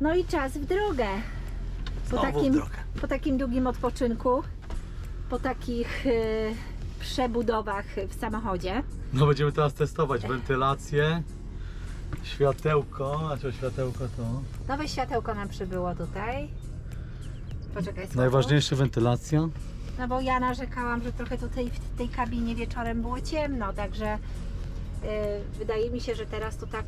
No i czas w drogę. Po Znowu w takim, drogę. po takim długim odpoczynku, po takich e, przebudowach w samochodzie. No będziemy teraz testować wentylację, światełko, a co światełko to? Nowe światełko nam przybyło tutaj. Poczekaj, słabo. Najważniejsza wentylacja. No bo ja narzekałam, że trochę tutaj w tej kabinie wieczorem było ciemno, także y, wydaje mi się, że teraz to tak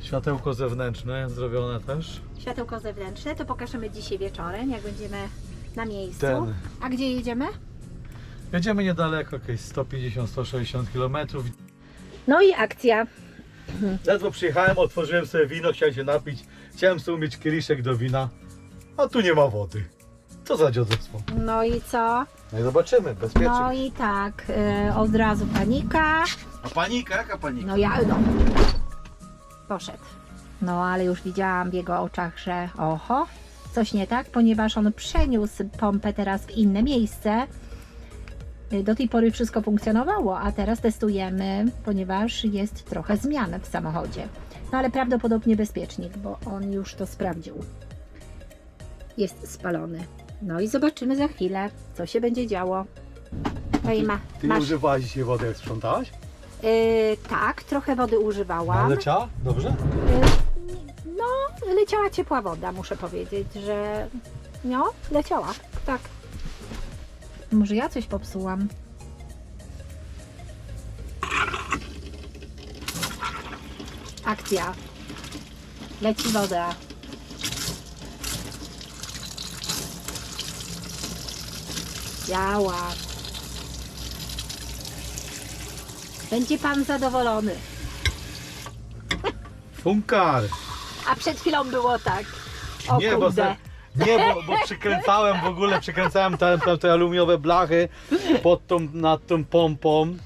Światełko zewnętrzne zrobione też. światełko zewnętrzne, to pokażemy dzisiaj wieczorem, jak będziemy na miejscu. Ten. A gdzie jedziemy? Jedziemy niedaleko, jakieś 150-160 km. No i akcja. Ledwo przyjechałem, otworzyłem sobie wino, chciałem się napić. Chciałem sobie umieć kieliszek do wina, a tu nie ma wody. Co za dziadzostwo. No i co? No i zobaczymy, bezpiecznie. No i tak, y, od razu panika. A panika? Jaka panika? No ja, no. Poszedł. No ale już widziałam w jego oczach, że oho, coś nie tak, ponieważ on przeniósł pompę teraz w inne miejsce. Do tej pory wszystko funkcjonowało, a teraz testujemy, ponieważ jest trochę zmian w samochodzie. No ale prawdopodobnie bezpiecznik, bo on już to sprawdził. Jest spalony. No i zobaczymy za chwilę, co się będzie działo. No i ma, Ty masz, używałaś dzisiaj wody, jak sprzątałaś? Yy, tak, trochę wody używałam. Leciała? Dobrze? Yy, No, leciała ciepła woda, muszę powiedzieć, że no, leciała, tak. Może ja coś popsułam? Akcja. Leci woda. Działa. Będzie pan zadowolony. Funkar. A przed chwilą było tak. O nie, bo, kurde. nie bo, bo przykręcałem w ogóle, przykręcałem te, te, te aluminiowe blachy pod tą, nad tą pompą.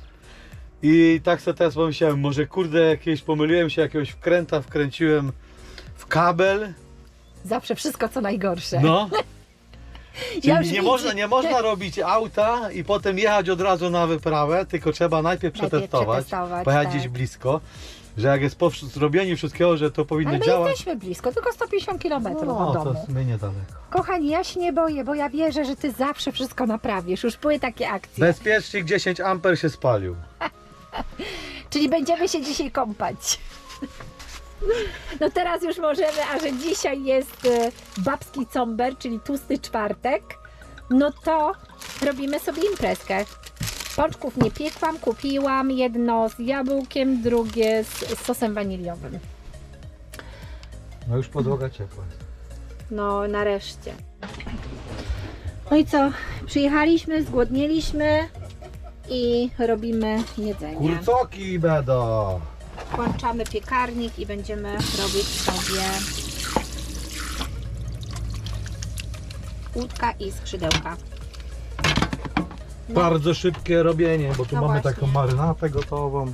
I tak sobie teraz pomyślałem, może kurde jakieś pomyliłem się, jakiegoś wkręta wkręciłem w kabel. Zawsze wszystko co najgorsze. No. Czyli Ja już nie, widzę. można, nie można robić auta i potem jechać od razu na wyprawę, tylko trzeba najpierw Najpierw przetestować, przetestować, pojechać tak. gdzieś blisko, że jak jest po wsz- zrobieniu wszystkiego, że to powinno Ale my działać. jesteśmy blisko, tylko 150 km od No, to domu. jest my niedaleko. Kochani, ja się nie boję, bo ja wierzę, że ty zawsze wszystko naprawisz. Już były takie akcje. Bezpiecznik 10 amper się spalił. Czyli będziemy się dzisiaj kąpać. No teraz już możemy, a że dzisiaj jest e, babski comber, czyli tłusty czwartek, no to robimy sobie imprezkę. Pączków nie piekłam, kupiłam jedno z jabłkiem, drugie z, sosem waniliowym. No już podłoga ciepła. No, nareszcie. No i co? Przyjechaliśmy, zgłodnieliśmy i robimy jedzenie. Kurcoki beda. Włączamy piekarnik i będziemy robić sobie łódka i skrzydełka. No, Bardzo szybkie robienie, bo tu No mamy właśnie. taką marynatę gotową.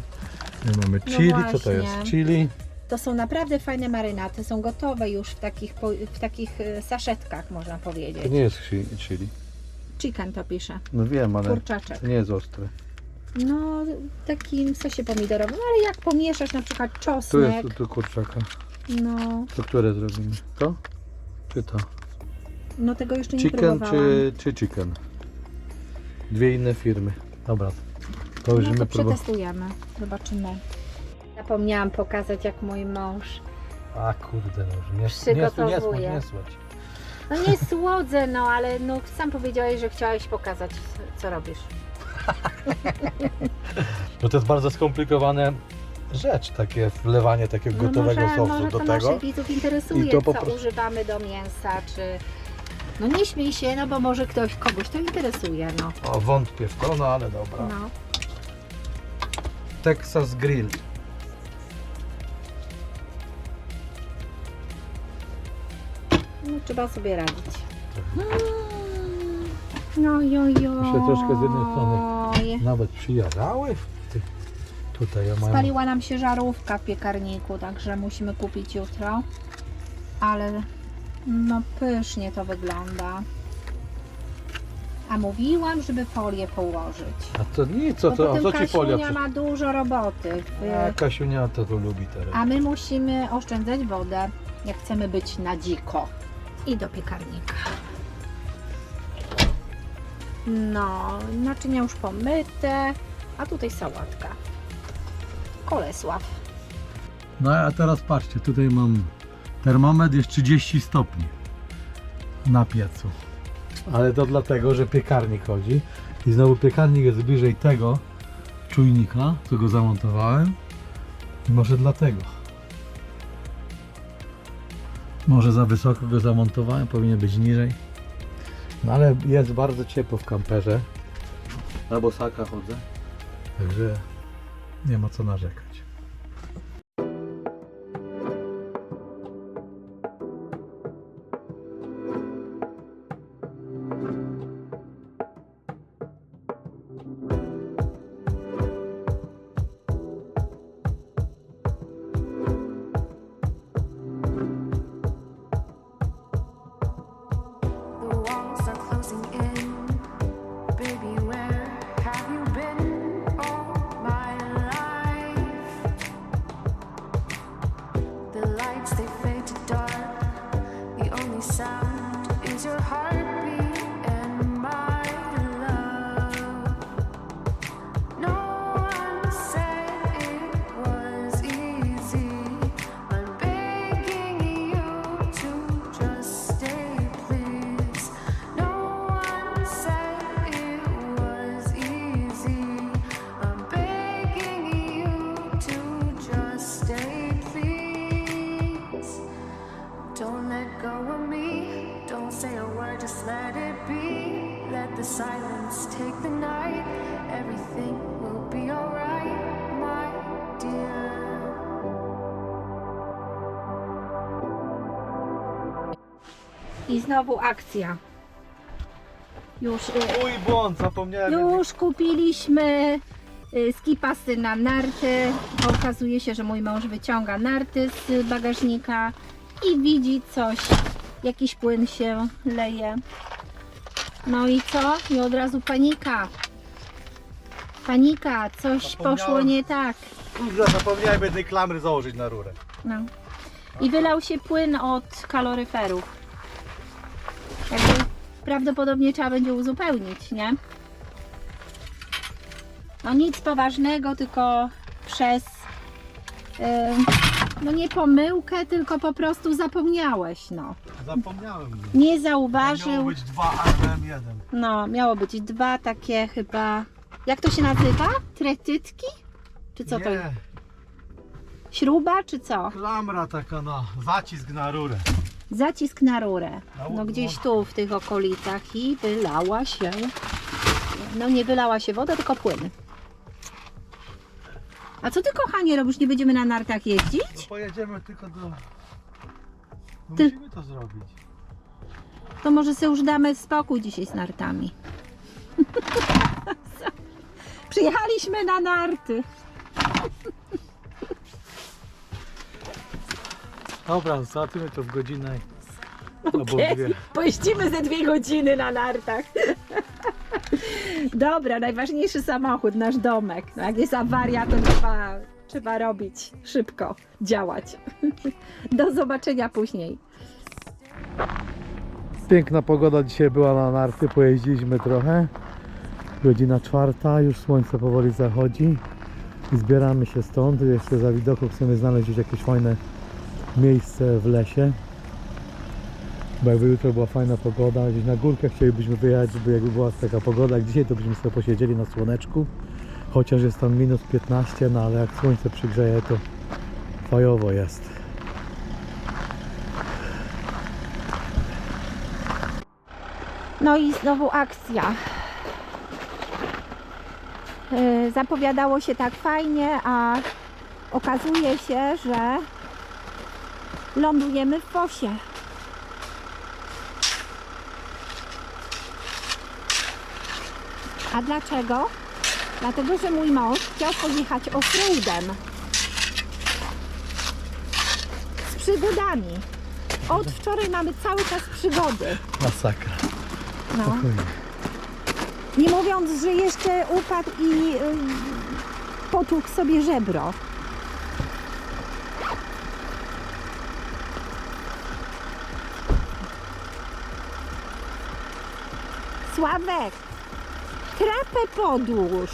Tu mamy No chili, co to właśnie. jest? Chili. to są naprawdę fajne marynaty, są gotowe już w takich, po- w takich e, saszetkach, można To powiedzieć. nie jest chi- chili. Chicken to pisze, No wiem, ale kurczaczek. to nie jest ostre. No, w takim sosie pomidorowym, ale jak pomieszasz na przykład Tu czosnek, jest tu, tu kurczaka. no, To które zrobimy? To? Czy to? no tego jeszcze nie Chicken próbowałam. czy, czy chicken? Dwie inne firmy. Dobra. To już No to my przetestujemy, zobaczymy. Zapomniałam pokazać, jak mój mąż. A kurde, no już nie, nie, nie, Przygotowuję. nie słodź. No nie słodzę, no ale no, sam powiedziałeś, że chciałeś pokazać, co robisz. Bo to jest bardzo skomplikowane rzecz, takie wlewanie takiego No gotowego może, sosu może do to tego. naszych widzów interesuje, I to po co prostu- używamy do mięsa, czy... No nie śmiej się, no bo może ktoś, kogoś to interesuje, no. O, wątpię w to, no ale dobra. no. Texas Grill. No trzeba sobie radzić. No jo, jo. Mi się troszkę z jednej strony Nawet tych, tutaj ja mam. Spaliła nam się żarówka w piekarniku, także musimy kupić jutro. Ale no pysznie to wygląda. A mówiłam, żeby folię położyć. A to nic, co Bo to, a potem co ci folia? Kasiunia ma dużo roboty. A Kasiunia to to lubi teraz. A my musimy oszczędzać wodę. jak chcemy być na dziko. I do piekarnika. No, naczynia już pomyte, a tutaj sałatka. Kolesław. No a teraz patrzcie, tutaj mam termometr jest 30 stopni na piecu. Ale to dlatego, że piekarnik chodzi i znowu piekarnik jest bliżej tego czujnika, co go zamontowałem. Może dlatego. Może za wysoko go zamontowałem, powinien być niżej. No ale jest bardzo ciepło w kamperze. Na bosaka chodzę. Także nie ma co narzekać. Znowu akcja. Już, y, Mój błąd, zapomniałem. już kupiliśmy y, skipasy na narty. Okazuje się, że mój mąż wyciąga narty z bagażnika i widzi coś. Jakiś płyn się leje. No i co? I od razu panika. Panika, coś Zapomniałem. poszło nie tak. Zapomniałem jednej klamry założyć na rurę. No. I wylał się płyn od kaloryferów. Jakby prawdopodobnie trzeba będzie uzupełnić, nie? No nic poważnego, tylko przez ym, no nie pomyłkę, tylko po prostu zapomniałeś, no. Zapomniałem. Nie Miało zauważył. być dwa, a byłem jeden. No, miało być dwa takie chyba. Jak to się nazywa? Tretytki? Czy co to jest? Nie, Śruba czy co? klamra taka na zacisk na rurę. Zacisk na rurę. No gdzieś tu w tych okolicach i wylała się. No nie wylała się woda, tylko płyn. A co ty kochanie robisz? Nie będziemy na nartach No jeździć? pojedziemy tylko do... No Ty- musimy to zrobić. To może sobie już damy spokój dzisiaj z nartami. Przyjechaliśmy na narty. Dobra, załatwimy to w godzinę. Albo dwie. Pojeździmy ze dwie godziny na nartach. Dobra, najważniejszy samochód, nasz domek. No jak jest awaria, to trzeba, trzeba robić szybko, działać. Do zobaczenia później. Piękna pogoda dzisiaj była na narty, pojeździliśmy trochę. Godzina czwarta, już słońce powoli zachodzi. I zbieramy się stąd. Jeszcze za widoku chcemy znaleźć jakieś fajne miejsce w lesie. Bo jakby jutro była fajna pogoda, gdzieś na górkę chcielibyśmy wyjechać, żeby jakby była taka pogoda jak dzisiaj, to byśmy sobie posiedzieli na słoneczku. Chociaż jest tam minus 15, no ale jak słońce przygrzeje, to fajowo jest. No i znowu akcja. Yy, Zapowiadało się tak fajnie, a okazuje się, że lądujemy w fosie. A dlaczego? Dlatego, że mój mąż chciał pojechać offroadem. Z przygodami. Od wczoraj mamy cały czas przygody. Masakra. No. Spokojnie. Nie mówiąc, że jeszcze upadł i y, potłukł sobie żebro. Sławek, trapę podłóż.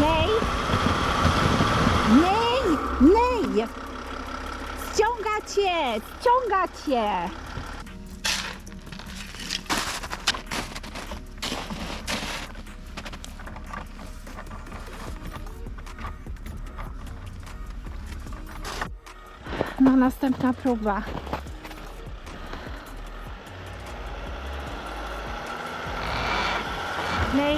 Nej! Nej! Nej! Ściąga cię! Ściąga cię! Następna próba. Nej.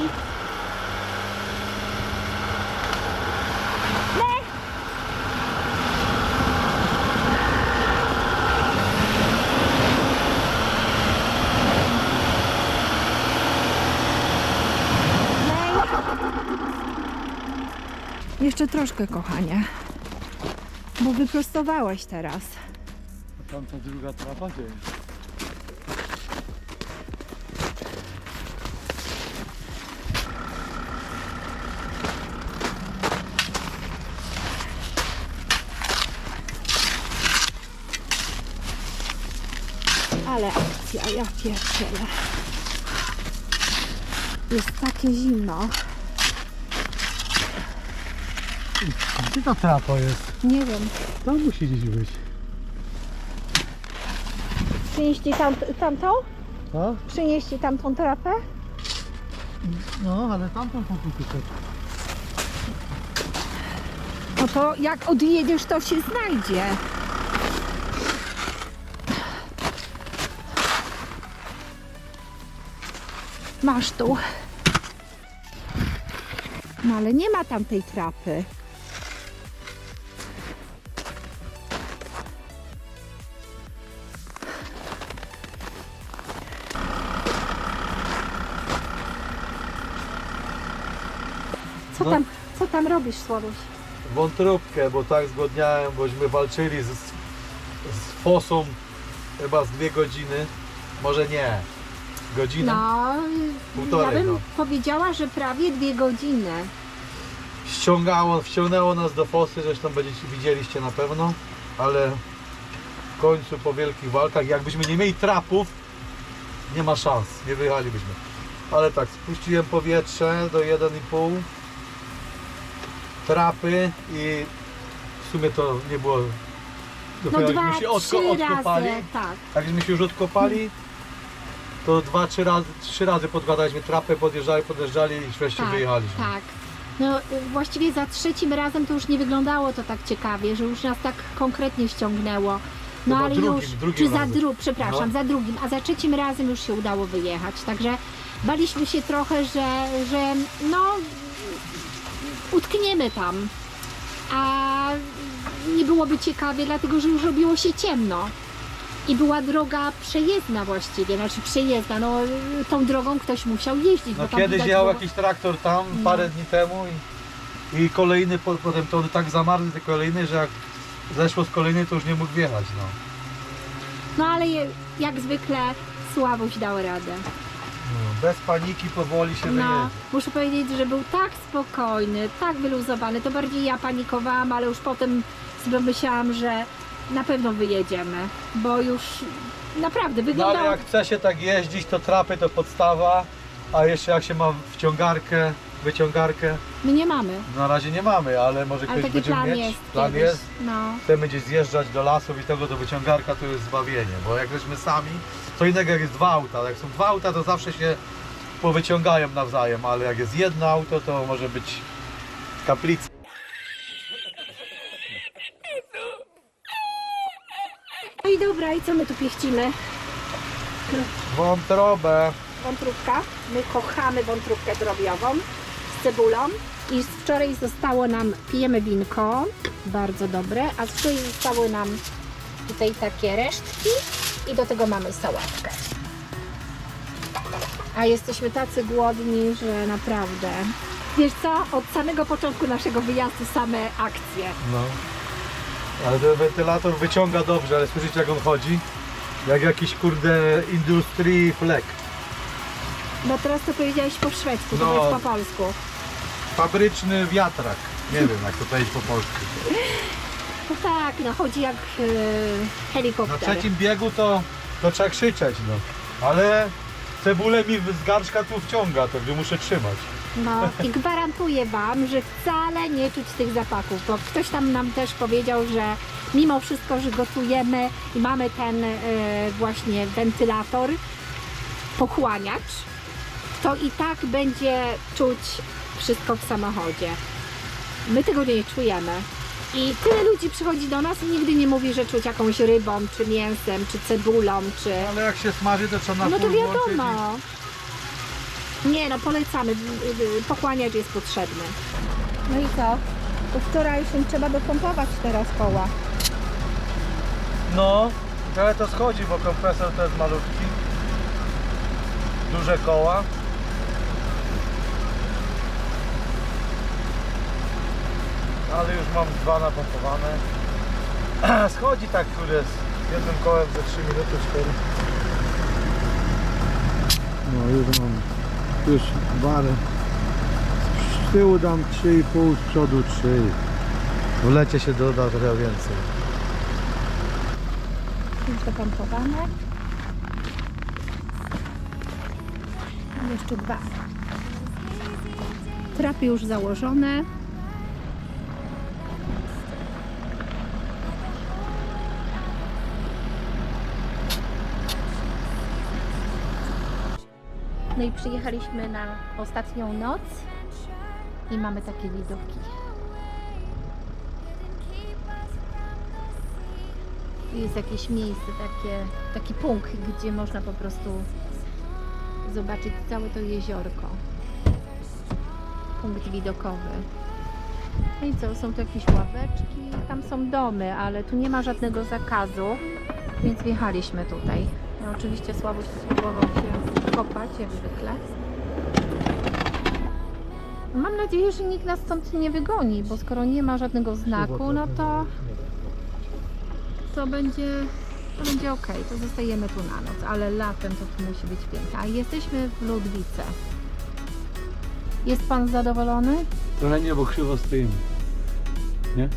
Nej. Jeszcze troszkę, kochanie. Bo wyprostowałeś teraz. Tam ta druga trapa gdzie jest? Ale akcja, ja pierdzielę. Jest takie zimno. Gdzie ta trapa jest? Nie wiem. Tam musi gdzieś być. Przynieść ci tam, tamtą? A? Przynieść ci tamtą trapę? No, ale tamtą tam tutaj. No to jak odjedziesz, to się znajdzie. Masz tu. No ale nie ma tam tej trapy. Co No. tam, co tam robisz, Sławoś? Wątróbkę, bo tak zgodniałem, bośmy walczyli z, z fosą chyba z dwie godziny. Może nie. Godzinę? No, Półtorej, ja bym no. powiedziała, że prawie dwie godziny. ściągało, wciągnęło nas do fosy, zresztą będziecie widzieliście na pewno, ale w końcu po wielkich walkach, jakbyśmy nie mieli trapów, nie ma szans, nie wyjechalibyśmy. Ale tak, spuściłem powietrze do 1,5 No trapy i w sumie to nie było No dopiero dwa, jakbyśmy się odko- trzy odkopali, razy, tak. jakbyśmy się już odkopali, to dwa, trzy razy, trzy razy podkładaliśmy trapę, podjeżdżali, podjeżdżali i wreszcie Tak, wyjechaliśmy. tak. No y, właściwie za trzecim razem to już nie wyglądało to tak ciekawie, że już nas tak konkretnie ściągnęło. No Chyba ale drugim, już, drugim czy za razem. drugim, przepraszam, No. za drugim, a za trzecim razem już się udało wyjechać. Także baliśmy się trochę, że, że no utkniemy tam. A nie byłoby ciekawie, dlatego że już robiło się ciemno. I była droga przejezdna właściwie, znaczy przejezdna, no tą drogą ktoś musiał jeździć. No bo tam kiedyś widać jechał było- jakiś traktor tam No. parę dni temu i, i kolejny, po- potem to one tak zamarzły te kolejny, że jak zeszło z kolejnej to już nie mógł wjechać. No. No ale je, jak zwykle Sławuś dał radę. No, bez paniki powoli się No, wyjedzie. muszę powiedzieć, że był tak spokojny, tak wyluzowany. To bardziej ja panikowałam, ale już potem sobie myślałam, że na pewno wyjedziemy, bo już naprawdę No ale wyglądało... jak chce się tak jeździć, to trapy to podstawa, a jeszcze jak się ma wciągarkę, wyciągarkę, My nie mamy, na razie nie mamy, ale może ale kiedyś taki będziemy plan mieć. jest plan kiedyś. jest. No. Chcemy gdzieś zjeżdżać do lasów i tego do wyciągarka to jest zbawienie, bo jak jesteśmy sami, co innego jak jest dwa auta, jak są dwa auta to zawsze się powyciągają nawzajem, ale jak jest jedno auto to może być kaplica. No i dobra, i co my tu pieścimy? Wątrobę. Wątróbka. My kochamy wątróbkę drobiową z cebulą. I z wczoraj zostało nam, pijemy winko, bardzo dobre, a z wczoraj zostały nam tutaj takie resztki i do tego mamy sałatkę. A jesteśmy tacy głodni, że naprawdę. Wiesz co, od samego początku naszego wyjazdu same akcje. No. Ale ten wentylator wyciąga dobrze, ale słyszycie jak on chodzi? Jak jakiś kurde industry fleck. Bo teraz to powiedziałeś po szwedzku, to No. jest po polsku. Fabryczny wiatrak. Nie wiem jak to powiedzieć po polsku. No tak, no chodzi jak e, Na helikopter. trzecim biegu to, to trzeba krzyczeć, no. Ale cebulę mi z garszka tu wciąga, to gdzie muszę trzymać. No i gwarantuję Wam, że wcale nie czuć tych zapachów, bo ktoś tam nam też powiedział, że mimo wszystko, że gotujemy i mamy ten e, właśnie wentylator, pochłaniacz, to i tak będzie czuć wszystko w samochodzie. My tego nie czujemy. I tyle ludzi przychodzi do nas i nigdy nie mówi, że czuć jakąś rybą, czy mięsem, czy cebulą, czy... Ale jak się smaży, to trzeba na No to włączyć wiadomo. Nie no, polecamy. Pochłaniacz jest potrzebny. No i co? To wczorajszym trzeba dopompować teraz koła. i- No, ale to schodzi, bo kompresor to jest malutki. Duże koła. Ale już mam dwa napompowane. Schodzi tak, który jest jednym kołem za 3 minuty 4. No już mam, już barę. Z tyłu dam 3,5, z przodu 3. W lecie się doda trochę więcej. Już dopompowane. Jeszcze dwa. Trapy już założone. No i przyjechaliśmy na ostatnią noc i mamy takie widoki. Jest jakieś miejsce, takie, taki punkt, gdzie można po prostu zobaczyć całe to jeziorko. Punkt widokowy. No i co, są tu jakieś ławeczki, tam są domy, ale tu nie ma żadnego zakazu, więc wjechaliśmy tutaj. No, oczywiście Sławoś spróbował się kopać, jak zwykle. Mam nadzieję, że nikt nas stąd nie wygoni, bo skoro nie ma żadnego znaku, no to to będzie, to będzie ok, to zostajemy tu na noc, ale latem to tu musi być piękne. A jesteśmy w Ludwice. Jest Pan zadowolony? Trochę nie, bo krzywo stoimy. Nie?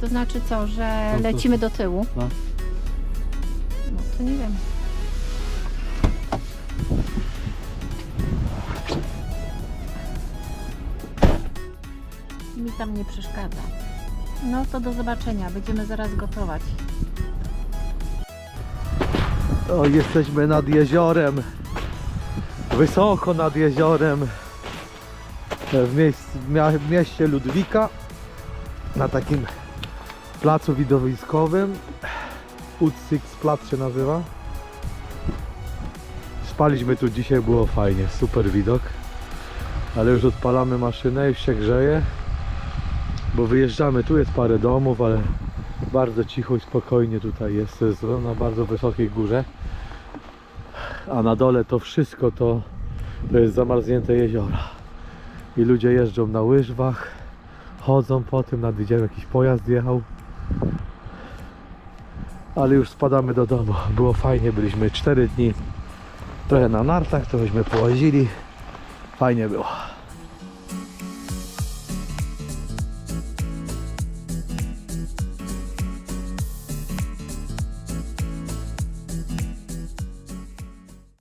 To znaczy co, że No to- lecimy do tyłu? no. To nie wiem. Mi tam nie przeszkadza. No to do zobaczenia, będziemy zaraz gotować. O, jesteśmy nad jeziorem. Wysoko nad jeziorem. W, mia- w mieście Ludwika. Na takim placu widowiskowym. Utsix Plac się nazywa. Spaliśmy tu dzisiaj, było fajnie, super widok. Ale już odpalamy maszynę, już się grzeje. Bo wyjeżdżamy, tu jest parę domów, ale bardzo cicho i spokojnie tutaj jest, jest na bardzo wysokiej górze. A na dole to wszystko to, to jest zamarznięte jeziora. I ludzie jeżdżą na łyżwach, chodzą po tym, nad jakiś pojazd jechał. Ale już spadamy do domu. Było fajnie, byliśmy 4 dni. Trochę na nartach, trochęśmy połazili. Fajnie było.